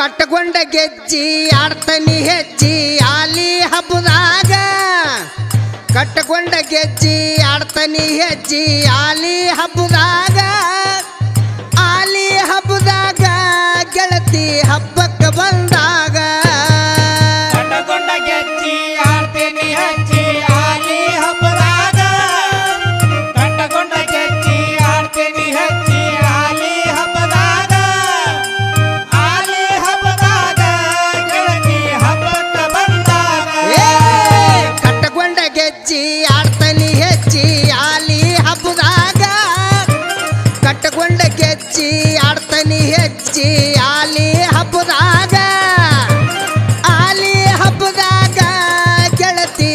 ಕಟ್ಟಕೊಂಡ ಗೆಜ್ಜಿ, ಆಡ್ತನಿ ಹೆಜ್ಜಿ, ಆಲಿ ಹಬ್ಬದಾಗ. ಕಟ್ಟಗೊಂಡ ಗೆಜ್ಜಿ, ಆಡ್ತನಿ ಹೆಜ್ಜಿ, ಆಲಿ ಹಬ್ಬದಾಗ. ಆಲಿ ಹಬ್ಬದಾಗ ಗೆಳತಿ ಹಬ್ಬ ಹೆಚ್ಚಿ ಆಡ್ತನಿ ಹೆಚ್ಚಿ ಆಲಿ ಹಬ್ಬದಾಗ. ಕಟ್ಟಕೊಂಡ ಕೆಚ್ಚಿ ಆಡ್ತನಿ ಹೆಚ್ಚಿ ಆಲಿ ಹಬ್ಬದಾಗ. ಆಲಿ ಹಬ್ಬದಾಗ ಗೆಳತಿ